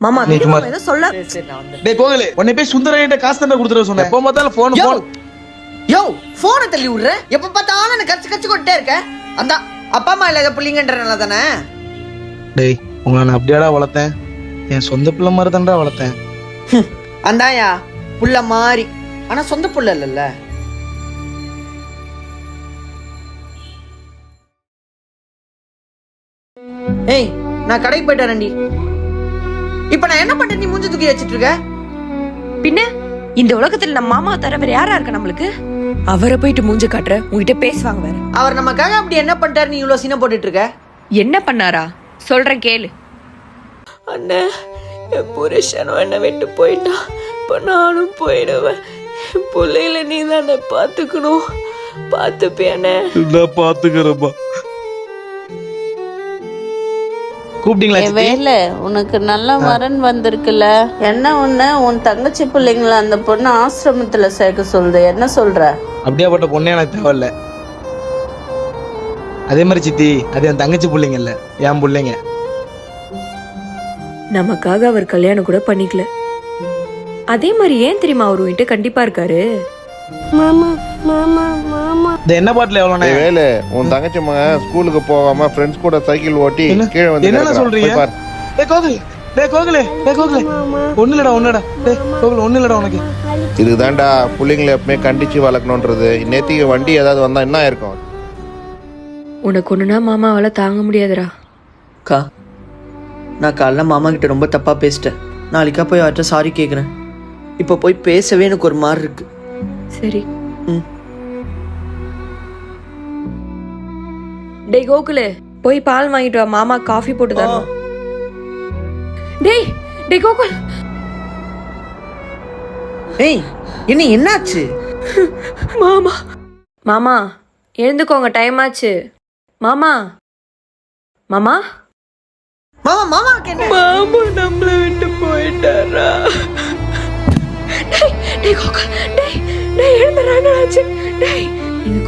மாமா சும்மா ஏதோ சொல்ல நான் டேய் உன்னை போய் சுந்தரகிட்ட காசு தண்டை கொடுத்துட சொன்னேன். எப்போ பார்த்தாலும் போன் யோ! போன் யோ! போனை தள்ளி விடுற? எப்ப பார்த்தாலும் எனக்கு கச்சு கச்சு கொட்டே இருக்க. அந்த அப்பா அம்மா இல்லாத புள்ளிங்கன்றனால தானே? டேய் உங்களை நான் அப்படியாடா வளர்த்தேன்? என் சொந்த பிள்ளை மாதிரி தான்டா வளர்த்தேன். அந்தாயா புள்ள மாறி. ஆனா சொந்த புள்ள இல்லல்ல. ஏய் நான் கடைக்கு போயிட்டு வரேன்டி. இப்ப நான் என்ன பண்றேன்? நீ மூஞ்சி தூக்கி வச்சிட்டு இருக்க? பின்ன இந்த உலகத்துல நம்ம மாமா தவிர வேற யாரா இருக்கா நம்மளுக்கு? அவரை போயிட்டு மூஞ்ச காட்டுற உங்ககிட்ட பேசுவாங்க வேற. அவர் நமக்காக அப்படி என்ன பண்ணிட்டாரு நீ இவ்வளவு சீனை போட்டுட்டு இருக்க? என்ன பண்ணாரா? சொல்றேன் கேளு. அண்ணே என் புருஷனும் என்னை விட்டு போயிட்டான் இப்போ நானும் போயிடுவேன். என் பிள்ளைகளை நீ தானே பார்த்துக்கணும் பார்த்துப்பியானே நான் பாத்துக்கிறப்பா கூப்பிட்டீங்களா? வேலை உனக்கு நல்ல வரன் வந்திருக்குல்ல. என்ன ஒண்ணு? உன் தங்கச்சி பிள்ளைங்கள அந்த பொண்ணு ஆசிரமத்துல சேர்க்க சொல்லுது. என்ன சொல்ற? அப்படியாப்பட்ட பொண்ணே எனக்கு தேவையில்ல. அதே மாதிரி சித்தி அது என் தங்கச்சி பிள்ளைங்க இல்ல என் பிள்ளைங்க. நமக்காக அவர் கல்யாணம் கூட பண்ணிக்கல. அதே மாதிரி ஏன் தெரியுமா அவர் உன்கிட்ட கண்டிப்பா இருக்காரு? இந்த என்ன பாட்டில் எவ்வளோண்ணே? வேலு உன் தங்கச்சி மகன் ஸ்கூலுக்கு போகாம ஃப்ரெண்ட்ஸ் கூட சைக்கிள் ஓட்டி என்ன- கீழே வந்து கிடக்குறான். சொல்றீங்க. டேய் கோகுலே டேய் கோகுலே டேய் கோகுலே. ஒண்ணு இல்லடா ஒண்ணுடா டேய் கோகுல் ஒண்ணு இல்லடா உனக்கு. இதுதான்டா பிள்ளைங்களை எப்பவுமே கண்டிச்சு வளர்க்கணுன்றது. நேத்திக்கு வண்டி ஏதாவது வந்தா என்ன இருக்கும் உனக்கு ஒண்ணுனா மாமாவால தாங்க முடியாதுடா. அக்கா நான் காலைல மாமா கிட்ட ரொம்ப தப்பா பேசிட்டேன். நாளைக்கா போய் அவர்கிட்ட சாரி கேட்குறேன் இப்போ போய் பேசவே எனக்கு ஒரு மாதிரி இருக்கு சரி. ம். டேய் கோகுலு போய் பால் வாங்கிட்டு வா. மாமா காஃபி போட்டு தரணும். டேய் டேய் கோகுல். ஏய் என்ன என்னாச்சு? மாமா மாமா எழுந்துக்கோங்க டைம் ஆச்சு. மாமா மாமா. மாமா என்ன? மாமா நம்மளை விட்டு போயிட்டாரா? டேய் டேய் கோகுல் டேய் டேய் எழுந்துடா என்னாச்சு டேய்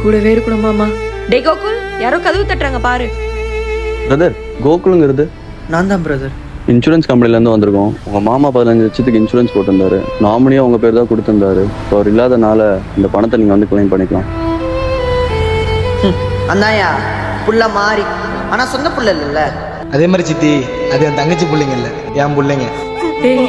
கூடவே இருக்கணும் மாமா. டேய் கோகுல் யாரோ கதவு தட்டுறாங்க பாரு. பிரதர் கோகுலுங்கிறது? நான் தான் பிரதர் இன்சூரன்ஸ் கம்பெனிலேருந்து வந்திருக்கோம். உங்கள் மாமா பதினஞ்சு லட்சத்துக்கு இன்சூரன்ஸ் போட்டிருந்தாரு. நாமினியாக உங்கள் பேர் தான் கொடுத்திருந்தாரு. இப்போ அவர் இல்லாதனால இந்த பணத்தை நீங்கள் வந்து கிளைம் பண்ணிக்கலாம். அந்தாயா புள்ள மாறி. ஆனா சொந்த புள்ள இல்லல்ல? அதே மாதிரி சித்தி அது என் தங்கச்சி பிள்ளைங்க இல்ல. என் பிள்ளைங்க. டேய்